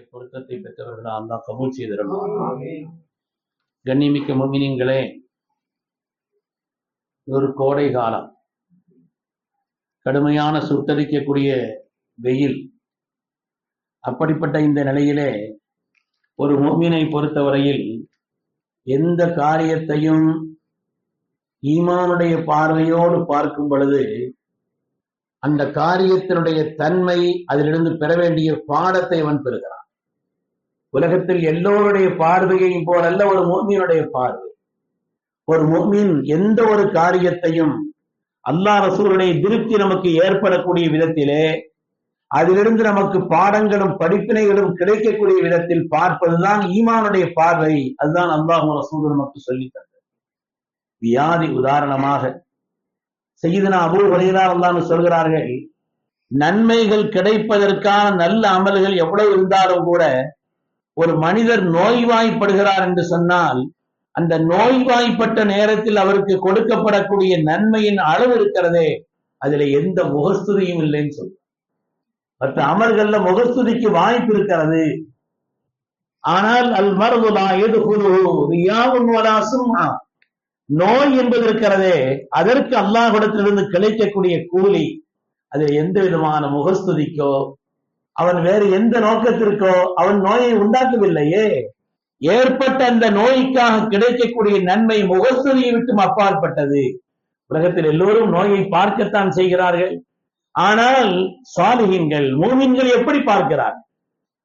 பொருத்தத்தை பெற்றவர்கள் அல்லாஹ் கபூல் செய்திருப்பான். கண்ணிமிக்க முமினின்களே இது ஒரு கோடை காலம். கடுமையான சுட்டரிக்கக்கூடிய வெயில். அப்படிப்பட்ட இந்த நிலையிலே ஒரு முஃமினை பொறுத்தவரையில் எந்த காரியத்தையும் ஈமானுடைய பார்வையோடு பார்க்கும் பொழுது அந்த காரியத்தினுடைய தன்மை அதிலிருந்து பெற வேண்டிய பாடத்தை அவன் பெறுகிறான். உலகத்தில் எல்லோருடைய பார்வையையும் போலல்ல ஒரு மோமியனுடைய பார்வை. ஒரு முஃமின் எந்த ஒரு காரியத்தையும் அல்லாஹ் ரசூருடைய திருப்தி நமக்கு ஏற்படக்கூடிய விதத்திலே அதிலிருந்து நமக்கு பாடங்களும் படிப்பினைகளும் கிடைக்கக்கூடிய விதத்தில் பார்ப்பதுதான் ஈமானுடைய பார்வை. அதுதான் அல்லாஹ் ரசூல் நமக்கு சொல்லி தந்தது. வியாதி உதாரணமாக செய்தனா அபூ ஹுரைரா அல்லான்னு சொல்கிறார்கள் நன்மைகள் கிடைப்பதற்கான நல்ல அமல்கள் எவ்வளவு இருந்தாலும் கூட ஒரு மனிதர் நோய்வாய்ப்படுகிறார் என்று சொன்னால் அந்த நோய்வாய்ப்பட்ட நேரத்தில் அவருக்கு கொடுக்கப்படக்கூடிய நன்மையின் அளவு இருக்கிறதே அதுல எந்த முகஸ்துதியும் இல்லைன்னு சொல்றார். மற்ற அமர்கள்ல முகஸ்துதிக்கு வாய்ப்பு இருக்கிறது. ஆனால் அல் மரபுலா எது குரு நோய் என்பது இருக்கிறதே அதற்கு அல்லாஹிடத்திலிருந்து கிடைக்கக்கூடிய கூலி அதில் எந்த விதமான முகஸ்துதிக்கோ அவன் வேறு எந்த நோக்கத்திற்கோ அவன் நோயை உண்டாக்கவில்லையே. ஏற்பட்ட அந்த நோய்க்காக கிடைக்கக்கூடிய நன்மை முகஸ்துதியை விட்டும் அப்பாற்பட்டது. உலகத்தில் எல்லோரும் நோயை பார்க்கத்தான் செய்கிறார்கள். ஆனால் சாலிகங்கள் மூமின்கள் எப்படி பார்க்கிறார்?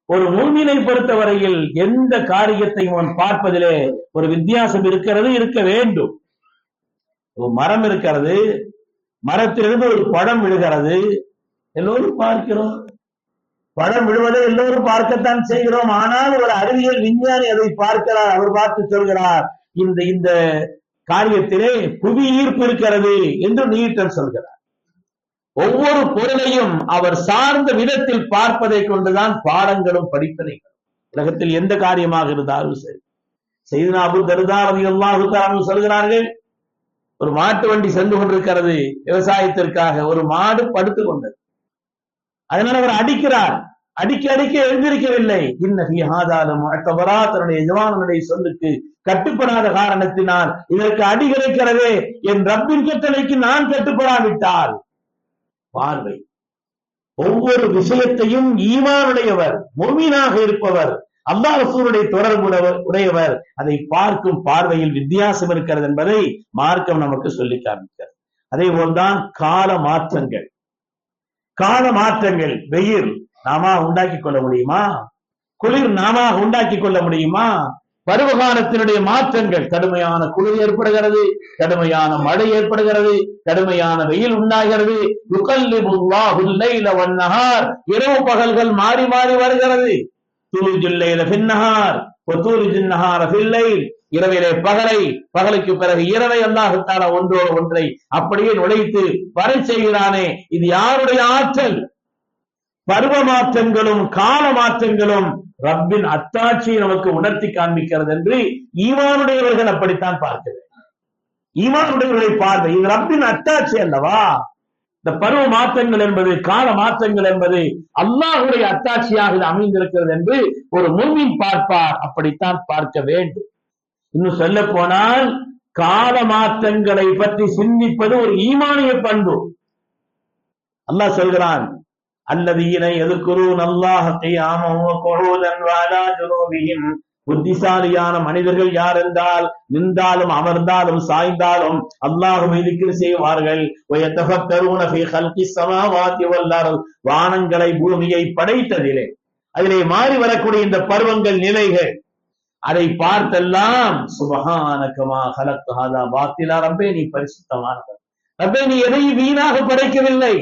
ஒரு மூமினை பொறுத்தவரையில் எந்த காரியத்தையும் அவன் பார்ப்பதிலே ஒரு வித்தியாசம் இருக்கிறது இருக்க வேண்டும். ஒரு மரம் இருக்கிறது மரத்திலிருந்து ஒரு படம் விழுகிறது. எல்லோரும் பார்க்கிறோம். படம் விழுவதை எல்லோரும் பார்க்கத்தான் செய்கிறோம். ஆனால் ஒரு அறிவியல் விஞ்ஞானி அதை பார்க்கிறார். அவர் பார்த்து சொல்கிறார் இந்த இந்த காரியத்திலே புவி ஈர்ப்பு இருக்கிறது என்று நீட்டர் சொல்கிறார். ஒவ்வொரு பொருளையும் அவர் சார்ந்த விதத்தில் பார்ப்பதை கொண்டுதான் பாடங்களும் படிப்பினைகளும் உலகத்தில் எந்த காரியமாக இருந்தாலும் சரி. செய்தனா அபு தருதா சொல்கிறார்கள் ஒரு மாட்டு வண்டி சென்று கொண்டிருக்கிறது. விவசாயத்திற்காக ஒரு மாடு படுத்து கொண்டது. அதனால அவர் அடிக்கிறார். அடிக்க அடிக்க எழுந்திருக்கவில்லை. இன்னகி ஆதாலும் தன்னுடைய எஜமானனுடைய சொல்லுக்கு கட்டுப்படாத காரணத்தினால் இதற்கு அடி கிடைக்கிறதே என் ரப்பின் கட்டளைக்கு நான் கட்டுப்படாவிட்டால். பார்வை. ஒவ்வொரு விஷயத்தையும் ஈமானுடையவர் மொமீனாக இருப்பவர் அல்லா ரசூருடைய தொடர்பு உடையவர். அதை பார்க்கும் பார்வையில் வித்தியாசம் இருக்கிறது என்பதை மார்க்கம் நமக்கு சொல்லி காண்பிக்கிறது அதே போல்தான் கால மாற்றங்கள். கால மாற்றங்கள் வெயில் நாம உண்டாக்கி கொள்ள முடியுமா? குளிர் நாம உண்டாக்கி கொள்ள முடியுமா? பருவகாலத்தினுடைய மாற்றங்கள் கடுமையான குளிர் ஏற்படுகிறது கடுமையான மழை ஏற்படுகிறது கடுமையான வெயில் உண்டாகிறது. இரவு பகல்கள் மாறி மாறி வருகிறது. துலுஜுல்லைல பின்னஹார் இரவிலே பகலை பகலுக்கு பிறகு இரவை அல்லாஹுத்தான ஒன்றோடு ஒன்றை அப்படியே நுழைத்து வர செய்கிறானே. இது யாருடைய ஆற்றல்? பருவ மாற்றங்களும் கால மாற்றங்களும் ரப்பின் அத்தாட்சியை நமக்கு உணர்த்தி காண்பிக்கிறது என்று ஈமானுடையவர்கள் அப்படித்தான் பார்க்க ஈமானுடையவர்களை பார்வை இது ரப்பின் அத்தாட்சி அல்லவா? இந்த பருவ மாற்றங்கள் என்பது கால மாற்றங்கள் என்பது அல்லாஹுடைய அத்தாட்சியாக அமைந்திருக்கிறது என்று ஒரு முன்மின் பார்ப்பார். அப்படித்தான் பார்க்க வேண்டும். இன்னும் சொல்ல போனால் கால மாற்றங்களை பற்றி சிந்திப்பது ஒரு ஈமானிய பண்பு. அல்லாஹ் சொல்கிறான் அல்லது இணை எதிர்க்கிறோம் அல்லாஹத்தை ஆமோ கொழுதன் வாழா ஜுனோவியின் புத்திசாலியான மனிதர்கள் யார் என்றால் நின்றாலும் அமர்ந்தாலும் சாய்ந்தாலும் அல்லாஹுவை திக்ர் செய்வார்கள். வானங்களை பூமியை படைத்ததிலே. அதிலே மாறி வரக்கூடிய இந்த பருவங்கள் நிலைகள். அதை பார்த்தெல்லாம் சுபகானக்கமா கலக்காதா பாத்திலா. ரப்பே நீ பரிசுத்தமானவர். ரப்பே நீ எதையும் வீணாக படைக்கவில்லை?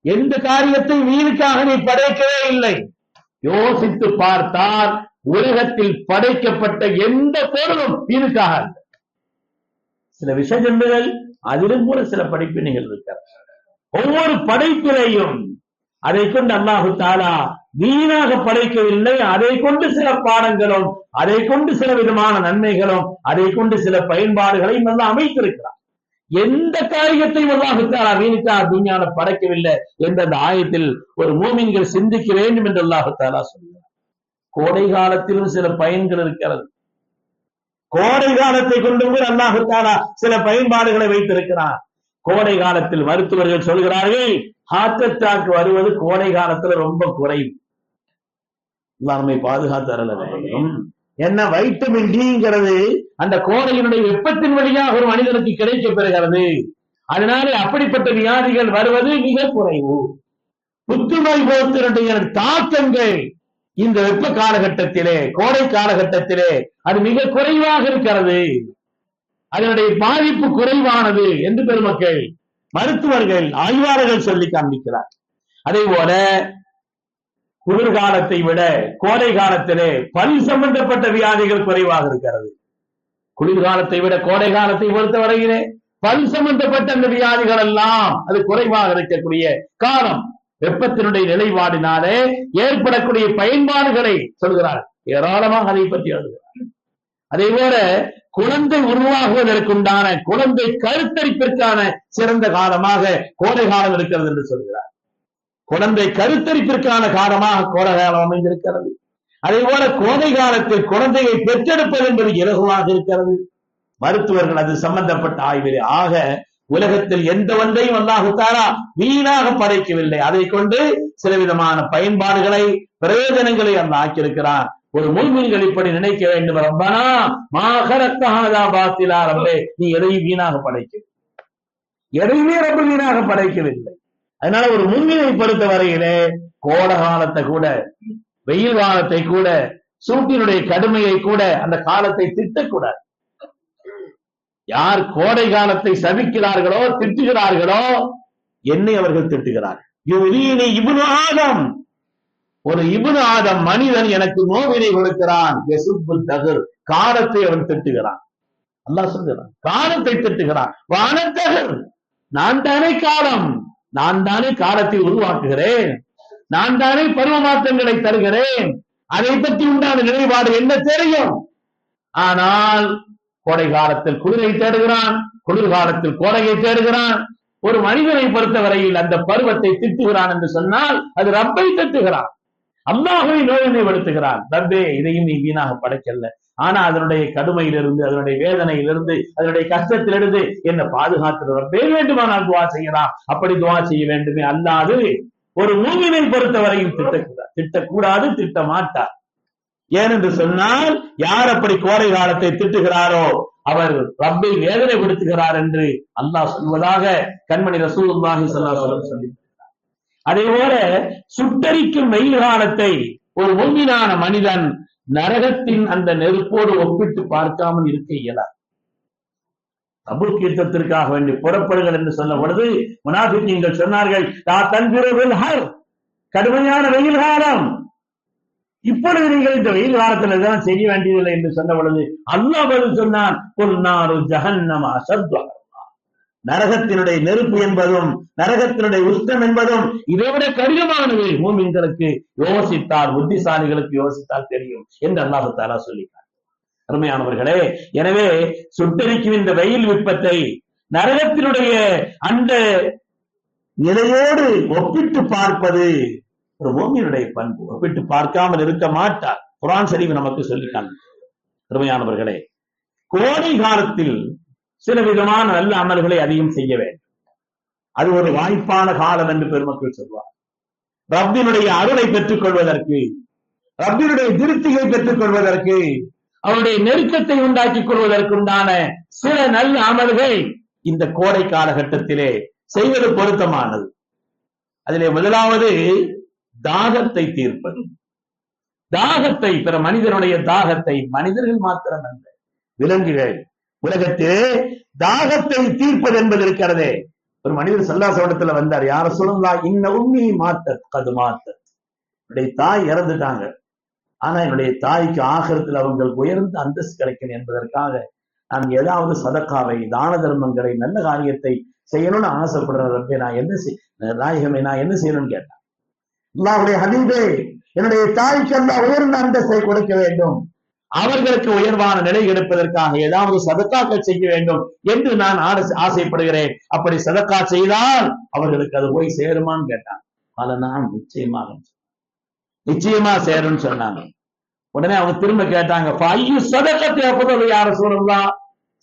எந்த காரியத்தை வீணுக்காக நீ படைக்கவே இல்லை? யோசித்து பார்த்தால் உலகத்தில் படைக்கப்பட்ட எந்த பொருளும் இதுக்காக சில விஷஜந்துகள் அதிலும் கூட சில படிப்பினைகள் இருக்க ஒவ்வொரு படைப்பிலையும் அதை கொண்டு அல்லாஹு தாலா வீணாக படைக்கவில்லை. அதை கொண்டு சில பாடங்களும் அதை கொண்டு சில விதமான நன்மைகளும் அதை கொண்டு சில பயன்பாடுகளையும் எல்லாம் அமைத்திருக்கிறார் எந்த காரியத்தையும் அல்லாஹுத்தாலா வீணித்தா துணியான படைக்கவில்லை என்ற அந்த ஆயத்தில் ஒரு மூமின்கள் சிந்திக்க வேண்டும் என்று அல்லாஹுத்தாலா சொல்லுவார் கோடை காலத்திலும் சில பயன்கள் இருக்கிறது. கோடை காலத்தை கொண்டும் கூட அல்லாஹுத்தாலா சில பயன்பாடுகளை வைத்திருக்கிறார் கோடை காலத்தில் மருத்துவர்கள் சொல்கிறார்கள் ஹார்ட் அட்டாக் வருவது கோடை காலத்துல ரொம்ப குறைவு. எல்லாருமே நம்மை பாதுகாத்து வேண்டும் என்ன வைட்டமின் டிங்கிறது அந்த கோடையினுடைய வெப்பத்தின் வழியாக ஒரு மனிதனுக்கு கிடைக்க பெறுகிறது. அதனாலே அப்படிப்பட்ட வியாதிகள் வருவது மிக குறைவு. புற்றுநோய் போத்தினுடைய தாக்கங்கள் இந்த வெப்ப காலகட்டத்திலே கோடை காலகட்டத்திலே அது மிக குறைவாக இருக்கிறது. அதனுடைய பாதிப்பு குறைவானது என்று பெருமக்கள் மருத்துவர்கள் ஆய்வாளர்கள் சொல்லி காண்பிக்கிறார். அதே போல குளிர்காலத்தை விட கோடை காலத்திலே பல் சம்பந்தப்பட்ட வியாதிகள் குறைவாக இருக்கிறது. குளிர்காலத்தை விட கோடை காலத்தை பொறுத்த வரையிலே பல் சம்பந்தப்பட்ட அந்த வியாதிகள் எல்லாம் அது குறைவாக இருக்கக்கூடிய காலம் வெப்பத்தினுடைய நிலைப்பாடினாலே ஏற்படக்கூடிய பயன்பாடுகளை சொல்கிறார். ஏராளமாக அதை பற்றி எழுதுகிறார். அதே போல குழந்தை உருவாகுவதற்குண்டான குழந்தை கருத்தரிப்பிற்கான சிறந்த காலமாக கோடை காலம் இருக்கிறது என்று சொல்கிறார். குழந்தை கருத்தரிப்பிற்கான காலமாக கோடை காலம் அமைந்திருக்கிறது. அதே போல கோடை காலத்தில் குழந்தையை பெற்றெடுப்பது என்பது இலகுவாக இருக்கிறது. மருத்துவர்கள் அது சம்பந்தப்பட்ட ஆய்வில் ஆக உலகத்தில் எந்த ஒன்றையும் அல்லாஹு தாரா வீணாக படைக்கவில்லை. அதை கொண்டு சில விதமான பயன்பாடுகளை பிரயோஜனங்களை அந்த ஆக்கியிருக்கிறார். ஒரு மூமின்கள் இப்படி நினைக்க வேண்டும். ரப்பனா மாகரத்தஹாதா பாத்திலா ரப்பே நீ எதையும் வீணாக படைக்க எதையுமே ரொம்ப வீணாக படைக்கவில்லை. அதனால ஒரு முன்னிலை பொறுத்த வரையிலே கோட காலத்தை கூட வெயில் காலத்தை கூட சூட்டினுடைய கடுமையை கூட அந்த காலத்தை திட்டக்கூடாது. யார் கோடை காலத்தை சபிக்கிறார்களோ திட்டுகிறார்களோ என்னை அவர்கள் திட்டுகிறார் இவனு ஆதம். ஒரு இவனு ஆதம் மனிதன் எனக்கு நோவினை கொடுக்கிறான். யசுப்பு தகர். காலத்தை அவன் திட்டுகிறான் அல்லாஹ் சொல்கிறான். காலத்தை திட்டுகிறான் வானத்தகர் நான் தானே காலம். நான் தானே காலத்தை உருவாக்குகிறேன். நான் தானே பருவ மாற்றங்களை தருகிறேன். அதை பற்றி உண்டான நிலைப்பாடு என்ன தெரியும்? ஆனால் கோடை காலத்தில் குளிரை தேடுகிறான் குளிர்காலத்தில் கோடையை தேடுகிறான். ஒரு மனிதனை பொறுத்தவரையில் அந்த பருவத்தை திட்டுகிறான் என்று சொன்னால் அது ரப்பை திட்டுகிறான். அல்லாஹை நோயினைப்படுத்துகிறான் ரப்பே இதையும் நீ வீணாக படைக்கல ஆனா அதனுடைய கடுமையிலிருந்து அதனுடைய வேதனையிலிருந்து அதனுடைய கஷ்டத்திலிருந்து என்ன பாதுகாத்து ரப்பே வேண்டுமானால் துவா செய்யலாம். அப்படி துவா செய்ய வேண்டுமே அல்லாது ஒரு மூவினை பொறுத்தவரையும் திட்டக்கூடாது திட்டக்கூடாது திட்ட மாட்டார் ஏனென்று சொன்னால் யார் அப்படி கோடை காலத்தை திட்டுகிறாரோ அவர் ரப்பை வேதனைப்படுத்துகிறார் என்று அல்லாஹ் சொல்வதாக கண்மணி ரசூலுல்லாஹி ஸல்லல்லாஹு சொல்லி அதே போல சுட்டரிக்கும் வெயில் காலத்தை ஒரு முன்மினான மனிதன் நரகத்தின் அந்த நெருப்போடு ஒப்பிட்டு பார்க்காமல் இருக்க இயலாது. கபூல் கீர்த்தத்திற்காக வேண்டி புறப்படுங்கள் என்று சொன்ன பொழுது நீங்கள் சொன்னார்கள் தா கடுமையான வெயில் காலம் இப்பொழுது நீங்கள் இந்த வெயில் காலத்தில் இதெல்லாம் செய்ய வேண்டியதில்லை என்று சொன்ன பொழுது அல்லா பதில் சொன்னான் பொன்னாரு ஜஹன்னமா சத்வா நரகத்தினுடைய நெருப்பு என்பதும் நரகத்தினுடைய உஷ்ணம் என்பதும் இதைவிட கடினமானது. மூமின்களுக்கு யோசித்தால் புத்திசாலிகளுக்கு யோசித்தால் தெரியும் என்று அல்லாஹு தாலா சொல்லிட்டார் அருமையானவர்களே எனவே சுட்டரிக்கும் இந்த வெயில் விற்பத்தை நரகத்தினுடைய அந்த நிலையோடு ஒப்பிட்டு பார்ப்பது ஒரு பூமியினுடைய பண்பு. ஒப்பிட்டு பார்க்காமல் இருக்க மாட்டார். குரான் சரிவு நமக்கு சொல்லிட்டாங்க அருமையானவர்களே கோடை காலத்தில் சில விதமான நல்ல அமல்களை அதிகம் செய்ய வேண்டும். அது ஒரு வாய்ப்பான காலம் என்று பெருமக்கள் சொல்வார் ரப்பினுடைய அருளை பெற்றுக் கொள்வதற்கு ரப்பினுடைய திருப்தியை பெற்றுக் கொள்வதற்கு அவருடைய நெருக்கத்தை உண்டாக்கிக் கொள்வதற்குண்டான சில நல்ல அமல்கள் இந்த கோடை காலகட்டத்திலே செய்வது பொருத்தமானது. அதிலே முதலாவது தாகத்தை தீர்ப்பது. தாகத்தை பிற மனிதனுடைய தாகத்தை மனிதர்கள் மாத்திரம் அல்ல விலங்குகள். உலகத்திலே தாகத்தை தீர்ப்பது என்பது இருக்கிறதே. ஒரு மனிதர் சல்லாசவடத்துல வந்தார் யார சொல்லுங்களா? இன்ன உண்மை மாத்த கது மாத்த என்னுடைய தாய் இறந்துட்டாங்க. ஆனா என்னுடைய தாய்க்கு ஆகரத்தில் அவங்களுக்கு உயர்ந்த அந்தஸ்து கிடைக்கணும் என்பதற்காக நான் ஏதாவது சதக்காவை தான தர்மங்களை நல்ல காரியத்தை செய்யணும்னு ஆசைப்படுற ரப்பே நான் என்ன செய் நாயகமே நான் என்ன செய்யணும்னு கேட்டேன் அல்லாவுடைய ஹபீபே என்னுடைய தாய்க்கு அல்லா உயர்ந்த அந்தஸ்தை கொடுக்க வேண்டும். அவர்களுக்கு உயர்வான நிலை எடுப்பதற்காக ஏதாவது சதக்காக்கள் செய்ய வேண்டும் என்று நான் ஆசைப்படுகிறேன். அப்படி சதக்கா செய்தால் அவர்களுக்கு அது போய் சேருமான்னு கேட்டான். பல நான் நிச்சயமாக நிச்சயமா சேரும்னு சொன்னாங்க. உடனே அவங்க திரும்ப கேட்டாங்க ஐயோ சதக்கத்தை யார சொல்லலாம்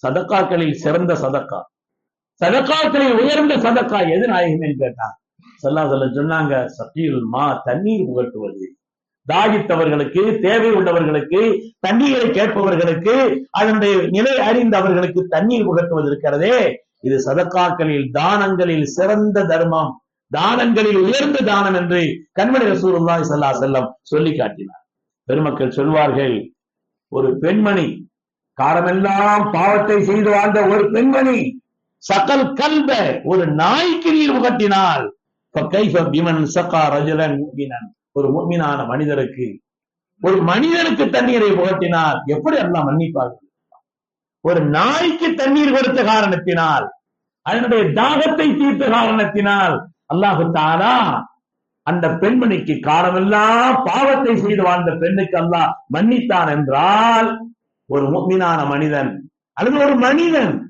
சதக்காக்களில் சிறந்த சதக்கா. சதக்காக்களில் உயர்ந்த சதக்கா எது நாயகமேன்னு கேட்டாங்க செல்லாதல்ல சொன்னாங்க சத்தியுல் மா தண்ணீர் புகட்டுவது. தாகித்தவர்களுக்கு தேவை உள்ளவர்களுக்கு தண்ணீரை கேட்பவர்களுக்கு அதனுடைய நிலை அறிந்தவர்களுக்கு தண்ணீர் புகட்டுவது இருக்கிறதே. இது சதக்காக்களில் தானங்களில் சிறந்த தர்மம். தானங்களில் உயர்ந்த தானம் என்று கண்மணி ரசூலுல்லாஹி சல்லா செல்லம் சொல்லி காட்டினார். பெருமக்கள் சொல்வார்கள் ஒரு பெண்மணி காரமெல்லாம் பாவத்தை செய்து வாழ்ந்த ஒரு பெண்மணி சகல் கல்ப ஒரு நாய்க்கு நீர் புகட்டினால் மூமினன் ஒரு மூமினான மனிதருக்கு ஒரு மனிதனுக்கு தண்ணீரை புகட்டினால் எப்படி எல்லாம் மன்னிப்பார்கள்? ஒரு நாய்க்கு தண்ணீர் கொடுத்த காரணத்தினால் அதனுடைய தாகத்தை தீர்த்த காரணத்தினால் அல்லாஹு தாலா அந்த பெண்மணிக்கு காலமெல்லாம் பாவத்தை செய்து வாழ்ந்த பெண்ணுக்கு அல்லாஹ் மன்னித்தான் என்றால் ஒரு மீனான மனிதன் அல்லது ஒரு மனிதன்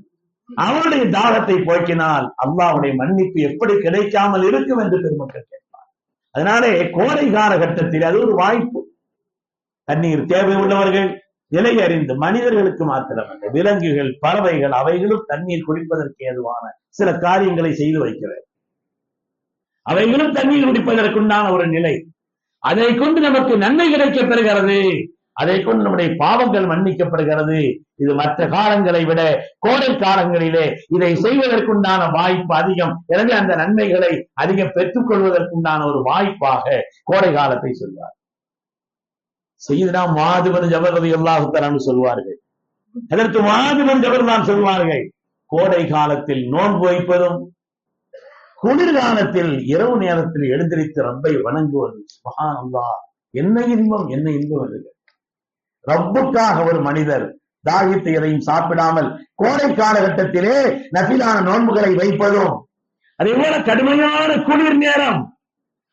அவனுடைய தாகத்தை போக்கினால் அல்லாவுடைய மன்னிப்பு எப்படி கிடைக்காமல் இருக்கும் என்று பெருமக்கள் கேட்பார் அதனாலே கோடை காலகட்டத்தில் அது ஒரு வாய்ப்பு. தண்ணீர் தேவை உள்ளவர்கள் நிலை அறிந்து மனிதர்களுக்கு மாத்திரமல்ல விலங்குகள் பறவைகள் அவைகளும் தண்ணீர் குடிப்பதற்கு ஏதுவான சில காரியங்களை செய்து வைக்கிறது அவைகளும் தண்ணீர் குடிப்பதற்குண்டான ஒரு நிலை. அதை கொண்டு நமக்கு நன்மை கிடைக்க பெறுகிறது. அதை கொண்டு நம்முடைய பாவங்கள் மன்னிக்கப்படுகிறது. இது மற்ற காலங்களை விட கோடை காலங்களிலே இதை செய்வதற்குண்டான வாய்ப்பு அதிகம். எனவே அந்த நன்மைகளை அதிகம் பெற்றுக் கொள்வதற்குண்டான ஒரு வாய்ப்பாக கோடை காலத்தை சொல்வார். செய்தனா மாதுபன் ஜபரதி எல்லாத்தரான்னு சொல்வார்கள். அதற்கு மாதுபன் ஜபர் தான் சொல்வார்கள். கோடை காலத்தில் நோன்பு வைப்பதும் குளிர்காலத்தில் இரவு நேரத்தில் எழுந்திருத்து ரப்பை வணங்குவது மகான் அல்லா என்ன இன்பம் என்ன இன்பம் அது. ரப்புக்காக ஒரு மனிதர். தாகித்து எதையும் சாப்பிடாமல் கோடை காலகட்டத்திலே நபிலான நோன்புகளை வைப்பதும் அதே போல கடுமையான குளிர் நேரம்.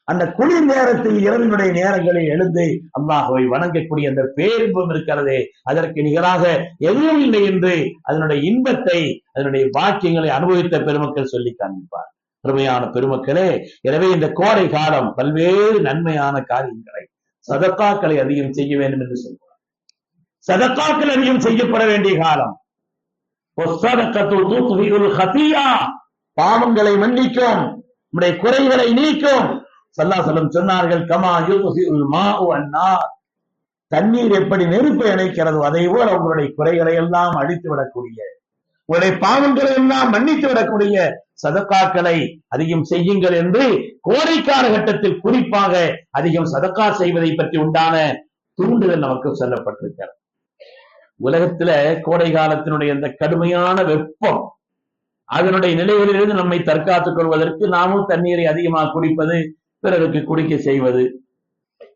அந்த குளிர் நேரத்தில் இரவினுடைய நேரங்களில் எழுந்து அல்லாஹுவை வணங்கக்கூடிய அந்த பேரின்பம் இருக்கிறதே. அதற்கு நிகராக எதுவும் இல்லை என்று அதனுடைய இன்பத்தை அதனுடைய பாக்கியங்களை அனுபவித்த பெருமக்கள் சொல்லி காண்பிப்பார். பெருமையான பெருமக்களே எனவே இந்த கோடை காலம் பல்வேறு நன்மையான காரியங்களை சதக்காக்களை அதிகம் செய்ய வேண்டும் என்று சொல்வார். சதக்காக்கள் அதிகம் செய்யப்பட வேண்டிய காலம். பாவங்களை மன்னிக்கும். நம்முடைய குறைகளை நீக்கும். சல்லாசலம் சொன்னார்கள் கமா யுதுஃபிஉல் மா அன்னார் தண்ணீர் எப்படி நெருப்பை இணைக்கிறதோ அதை போல உங்களுடைய குறைகளை எல்லாம் அழித்து விடக்கூடிய உங்களுடைய பாவங்களை எல்லாம் மன்னித்து விடக்கூடிய சதக்காக்களை அதிகம் செய்யுங்கள் என்று கோடை காலகட்டத்தில் குறிப்பாக அதிகம் சதக்கா செய்வதை பற்றி உண்டான தூண்டுதல் நமக்கு சொல்லப்பட்டிருக்கிறது. உலகத்துல கோடை காலத்தினுடைய அந்த கடுமையான வெப்பம் அதனுடைய நிலைகளிலிருந்து நம்மை தற்காத்துக் கொள்வதற்கு நாமும் தண்ணீரை அதிகமாக குடிப்பது பிறருக்கு குடிக்க செய்வது.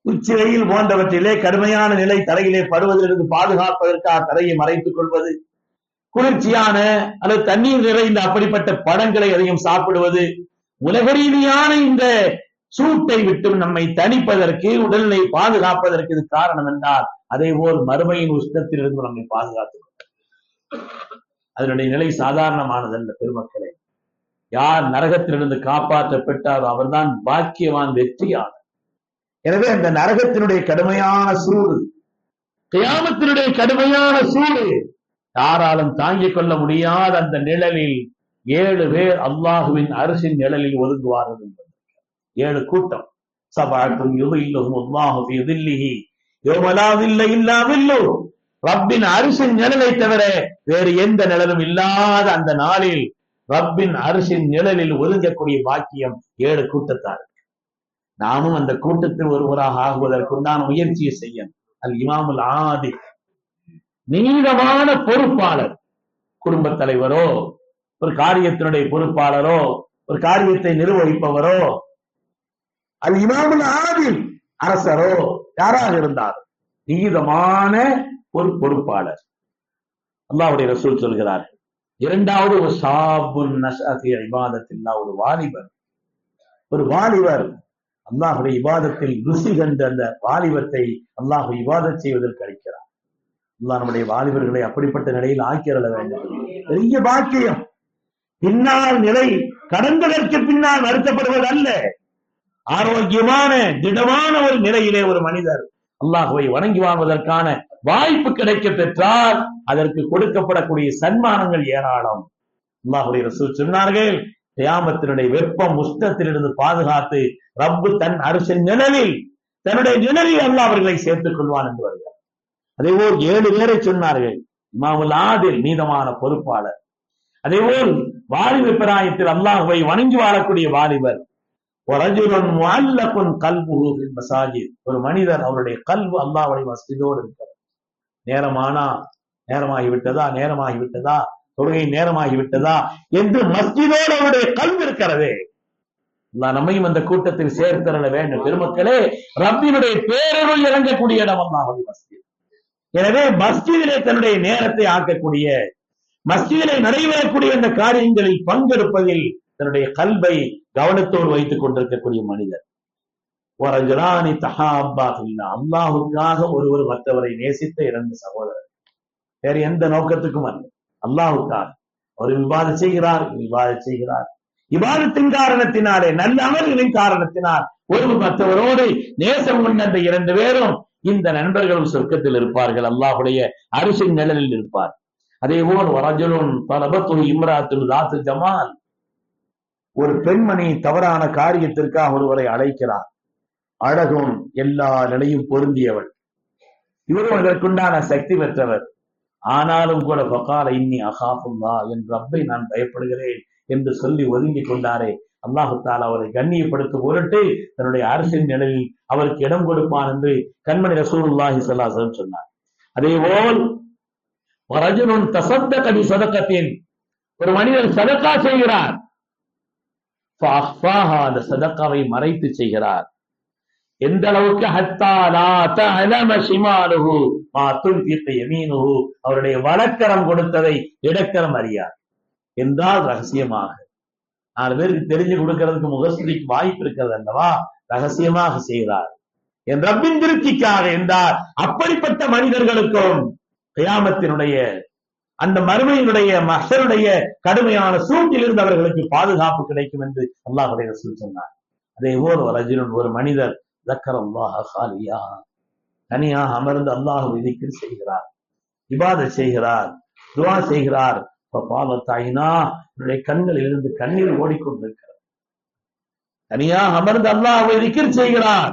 உச்சிலையில் போன்றவற்றிலே கடுமையான நிலை தரையிலே படுவதிலிருந்து பாதுகாப்பதற்காக தரையை மறைத்துக் கொள்வது. குளிர்ச்சியான அல்லது தண்ணீர் நிறைந்த அப்படிப்பட்ட படங்களை அதிகம் சாப்பிடுவது. உலக ரீதியான இந்த சூட்டை விட்டு நம்மை தணிப்பதற்கு உடல்நிலை பாதுகாப்பதற்கு இது காரணம் என்றால் அதே போல் மறுமையின் உஷ்ணத்திலிருந்து நம்மை பாதுகாத்துக் அதனுடைய நிலை சாதாரணமானதல்ல பெருமக்களே. யார் நரகத்திலிருந்து காப்பாற்றப்பட்டாரோ அவர்தான் பாக்கியவான் வெற்றியாளர். எனவே அந்த நரகத்தினுடைய கடுமையான சூடு கியாமத்தினுடைய கடுமையான சூடு யாராலும் தாங்கிக் கொள்ள முடியாத அந்த நிழலில் ஏழு பேர் அல்லாஹுவின் அரசின் நிழலில் ஒதுங்குவார்கள் என்பது. ஏழு கூட்டம். சபாக்கும் யுகையிலும் அல்லாஹு எதில்லிஹி தில்லிஹி இல்லாவில்லோ? ரப்பின் அரிசின் நிழலை தவிர வேறு எந்த நிழலும் இல்லாத அந்த நாளில் ரப்பின் அரிசின் நிழலில் ஒதுங்கக்கூடிய பாக்கியம் ஏழு கூட்டத்தார் நாமும் அந்த கூட்டத்தில் ஒருவராக ஆகுவதற்குண்டான முயற்சியை செய்யணும். அல் இமாமுல் ஆதி. நீளமான பொறுப்பாளர். குடும்ப தலைவரோ ஒரு காரியத்தினுடைய பொறுப்பாளரோ ஒரு காரியத்தை நிர்வகிப்பவரோ. அல் இமாமுல் ஆதில் அரசரோ. யாராக இருந்தார் நீதமான ஒரு பொறுப்பாளர். அல்லாவுடைய ரசூல் சொல்கிறார் இரண்டாவது ஒரு சாபுன் இபாதத்தில் ஒரு வாலிபர். ஒரு வாலிபர் அல்லாஹுடைய இபாதத்தில் ருசி கண்டு அந்த வாலிபத்தை அல்லாஹு இபாதத் செய்வதற்கு அளிக்கிறார் அல்லாஹ் நம்முடைய வாலிபர்களை அப்படிப்பட்ட நிலையில் ஆக்கிரல வேண்டும். பெரிய பாக்கியம். பின்னால் நிலை கடந்ததற்கு பின்னால் வருத்தப்படுவது அல்ல. ஆரோக்கியமான திடமான ஒரு நிலையிலே ஒரு மனிதர் அல்லாஹுவை வணங்கி வாழ்வதற்கான வாய்ப்பு கிடைக்க பெற்றால் அதற்கு கொடுக்கப்படக்கூடிய சன்மானங்கள் ஏராளம். அல்லாஹுடைய சொன்னார்கள் தியாமத்தினுடைய வெப்பம் உஷ்ணத்திலிருந்து பாதுகாத்து ரப்பு தன் அரசின் நிழலில் தன்னுடைய நிழலில் அல்ல அவர்களை சேர்த்துக் கொள்வான் என்று வருகிறார். அதே போல் ஏழு பேரை சொன்னார்கள் இமாமுல் ஆதில் நீதமான பொறுப்பாளர். அதேபோல் வாலிப பிராயத்தில் அல்லாஹுவை வணங்கி வாழக்கூடிய வாலிபர் ஒரு மனிதர் அவருடைய கல்வு அல்லாஹ்வுடைய மஸ்ஜிதோடு இருக்கிறது நேரமானா நேரமாகி விட்டதா நேரமாகி விட்டதா தொழுகை நேரமாகி விட்டதா என்று மஸ்ஜிதோடு அவருடைய கல்வி இருக்கிறது. நான் நம்மையும் அந்த கூட்டத்தில் சேர்த்தரல வேண்டும். பெருமக்களே ரப்பினுடைய பேரருள் இறங்கக்கூடிய இடம் அல்லாஹுடைய மஸ்ஜித். எனவே மஸ்ஜிதிலே தன்னுடைய நேரத்தை ஆக்கக்கூடிய மஸ்ஜிதிலே நடைபெறக்கூடிய இந்த காரியங்களில் பங்கெடுப்பதில் தன்னுடைய கல்வை கவனத்தோடு வைத்துக் கொண்டிருக்கக்கூடிய மனிதர். ஒரஜலானி தஹா ஃபில்லா. அல்லாஹுக்காக ஒருவர் மற்றவரை நேசித்த இரண்டு சகோதரர். வேற எந்த நோக்கத்துக்கும் அல்ல. அல்லாஹுக்காக. அவர் விவாத செய்கிறார் விவாத செய்கிறார். விவாதத்தின் காரணத்தினாலே நல்ல அமல்களின் காரணத்தினால் ஒரு மற்றவரோடு நேசம் கொண்ட இரண்டு பேரும் இந்த நண்பர்களும் சொர்க்கத்தில் இருப்பார்கள். அல்லாஹுடைய அரிசின் நிழலில் இருப்பார். அதே போல் வரஜலுன் தலபத்து இம்ராத்துல் தாத்து ஜமால். ஒரு பெண்மணி தவறான காரியத்திற்காக ஒருவரை அழைக்கிறார். அழகும் எல்லா நிலையும் பொருந்தியவள். இவரும் அதற்குண்டான சக்தி பெற்றவர். ஆனாலும் கூட பகால இன்னி அகாஃபுல்லா என் ரப்பை நான் பயப்படுகிறேன் என்று சொல்லி ஒதுங்கி கொண்டாரே. அல்லாஹுத்தால் அவரை கண்ணியப்படுத்தும் பொருட்டு தன்னுடைய அரசின் நிலையில் அவருக்கு இடம் கொடுப்பான் என்று கண்மணி ரசூலுல்லாஹி ஸல்லல்லாஹு சொன்னார் அதே சொன்னார். அதேபோல் தசத்த தசத்தக பி ஒரு மனிதன் சதக்கா செய்கிறார். அந்த சதக்காவை மறைத்து செய்கிறார். எந்த அளவுக்கு ஹத்தா அவருடைய வழக்கரம் கொடுத்ததை இடக்கரம் அறியார் என்றால் ரகசியமாக. நாலு பேருக்கு தெரிஞ்சு கொடுக்கிறதுக்கு முகஸ்திரிக்கு வாய்ப்பு இருக்கிறது அல்லவா? ரகசியமாக செய்கிறார். என் ரப்பின் திருப்திக்காக என்றார் அப்படிப்பட்ட மனிதர்களுக்கும் கயாமத்தினுடைய அந்த மறுமையினுடைய மகருடைய கடுமையான சூழ்நிலிருந்து அவர்களுக்கு பாதுகாப்பு கிடைக்கும் என்று அல்லாஹுடைய ரசூல் சொன்னார். அதே போல் ஒரு ஒரு மனிதர் தக்கர் அல்லாஹ் ஹாலியா தனியாக அமர்ந்து அல்லாஹ் விதிக்கு செய்கிறார் இபாத செய்கிறார் துவா செய்கிறார். பாவத்தாயினா என்னுடைய கண்களில் இருந்து கண்ணீர் ஓடிக்கொண்டிருக்கிறது. தனியாக அமர்ந்து அல்லாஹ் விதிக்கு செய்கிறார்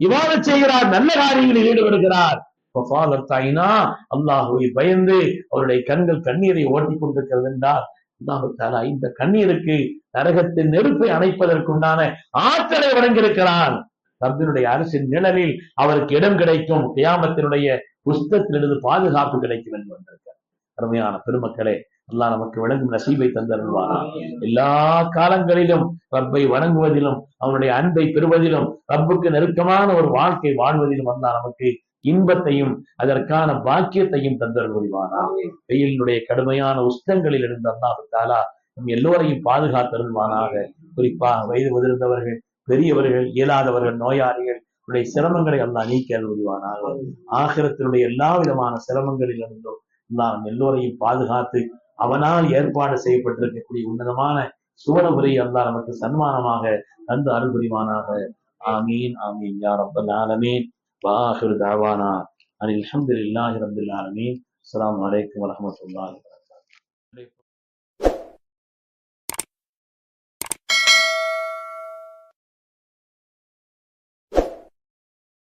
இவாத செய்கிறார் நல்ல காரியங்களில் ஈடுபடுகிறார். அல்லாஹுவை பயந்து அவருடைய கண்கள் கண்ணீரை ஓட்டிக் கொண்டிருக்கிறது என்றால் அல்லாஹு தாலா இந்த கண்ணீருக்கு நரகத்தின் நெருப்பை அணைப்பதற்குண்டான ஆற்றலை வழங்கியிருக்கிறான். ரப்பினுடைய அரசின் நிழலில் அவருக்கு இடம் கிடைக்கும். கியாமத்தினுடைய புஸ்தத்திலிருந்து பாதுகாப்பு கிடைக்கும் என்று வந்திருக்கிறார். அருமையான பெருமக்களே அல்லாஹ் நமக்கு விளங்கும் நசீபை தந்தருள்வாரா எல்லா காலங்களிலும் ரப்பை வணங்குவதிலும் அவனுடைய அன்பை பெறுவதிலும் ரப்புக்கு நெருக்கமான ஒரு வாழ்க்கை வாழ்வதிலும் அல்லாஹ் நமக்கு இன்பத்தையும் அதற்கான பாக்கியத்தையும் தந்தருள் புரிவானா வெயிலினுடைய கடுமையான உஷ்ணங்களில் இருந்து தாலா நம் எல்லோரையும் பாதுகாத்தருள்வானாக குறிப்பாக வயது முதிர்ந்தவர்கள் பெரியவர்கள் இயலாதவர்கள் நோயாளிகள் உடைய சிரமங்களை அல்லாஹ் நீக்கி அருள் புரிவானாக. ஆகிரத்தினுடைய எல்லா விதமான சிரமங்களில் இருந்தும் நம் எல்லோரையும் பாதுகாத்து அவனால் ஏற்பாடு செய்யப்பட்டிருக்கக்கூடிய உன்னதமான சுவனபுரி அல்லாஹ் நமக்கு சன்மானமாக தந்து அருள் புரிவானாக. ஆமீன் ஆமீன் யா ரப்பல் ஆலமீன். வாஹிர் தாவானா அனில் அல்ஹம்துலில்லாஹி ரப்பில் ஆலமீன் அஸ்ஸலாமு அலைக்கும் வரஹ்மத்துல்லாஹி